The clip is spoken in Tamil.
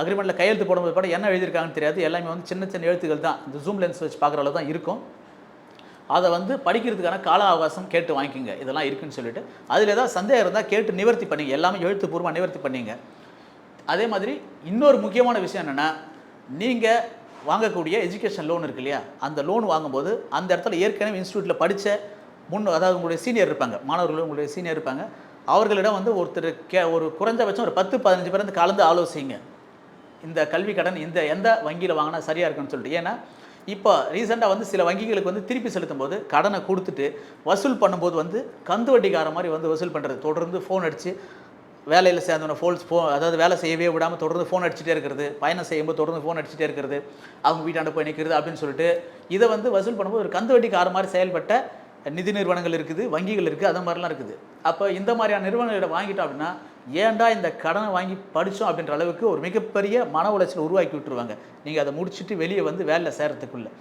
அக்ரிமெண்ட்டில் கையெழுத்து போடும்போது கூட என்ன எழுதியிருக்காங்கன்னு தெரியாது. எல்லாமே வந்து சின்ன சின்ன எழுத்துக்கள் தான். இந்த ஜூம் லென்ஸ் வச்சு பார்க்குற அளவு தான் இருக்கும். அதை வந்து படிக்கிறதுக்கான கால அவகாசம் கேட்டு வாங்கிக்கோங்க. இதெல்லாம் இருக்குன்னு சொல்லிட்டு. அதில் ஏதாவது சந்தேகம் இருந்தால் கேட்டு நிவர்த்தி பண்ணிங்க. எல்லாமே எழுத்துப்பூர்வமாக நிவர்த்தி பண்ணிங்க. அதே மாதிரி இன்னொரு முக்கியமான விஷயம் என்னென்னா நீங்கள் வாங்கக்கூடிய எஜுகேஷன் லோன் இருக்கு இல்லையா? அந்த லோன் வாங்கும்போது அந்த இடத்துல ஏற்கனவே இன்ஸ்டியூட்டில் படித்த முன் அதாவது உங்களுடைய சீனியர் இருப்பாங்க. மாணவர்கள் உங்களுடைய சீனியர் இருப்பாங்க. அவர்களிடம் வந்து ஒருத்தர் கே ஒரு குறைஞ்சபட்சம் ஒரு பத்து பதினஞ்சு பேர் வந்து கலந்து ஆலோசிங்க. இந்த கல்வி கடன் இந்த எந்த வங்கியில் வாங்கினா சரியாக இருக்குன்னு சொல்லிட்டு. ஏன்னா இப்போ ரீசெண்டாக வந்து சில வங்கிகளுக்கு வந்து திருப்பி செலுத்தும் போது கடனை கொடுத்துட்டு வசூல் பண்ணும்போது வந்து கந்து வட்டிக்கார மாதிரி வந்து வசூல் பண்ணுறது தொடர்ந்து ஃபோன் அடித்து வேலையில் சேர்ந்தவன ஃபோல்ஸ் ஃபோ அதாவது வேலை செய்யவே விடாமல் தொடர்ந்து ஃபோன் அடிச்சுட்டே இருக்கிறது. பயணம் செய்யும்போது தொடர்ந்து ஃபோன் அடிச்சுட்டே இருக்கிறது. அவங்க வீட்டாண்ட போய் நிற்கிறது அப்படின்னு சொல்லிட்டு இதை வந்து வசூல் பண்ணும்போது ஒரு கந்து வட்டிக்கார மாதிரி செயல்பட்ட நிதி நிறுவனங்கள் இருக்குது வங்கிகள் இருக்குது அது மாதிரிலாம் இருக்குது. அப்போ இந்த மாதிரியான நிறுவனங்களிடம் வாங்கிட்டோம் அப்படின்னா ஏன்டா இந்த கடனை வாங்கி படித்தோம் அப்படின்ற அளவுக்கு ஒரு மிகப்பெரிய மன உளைச்சல் உருவாக்கி விட்டுருவாங்க. நீங்கள் அதை முடிச்சுட்டு வெளியே வந்து வேலையில் சேர்கிறதுக்குள்ளே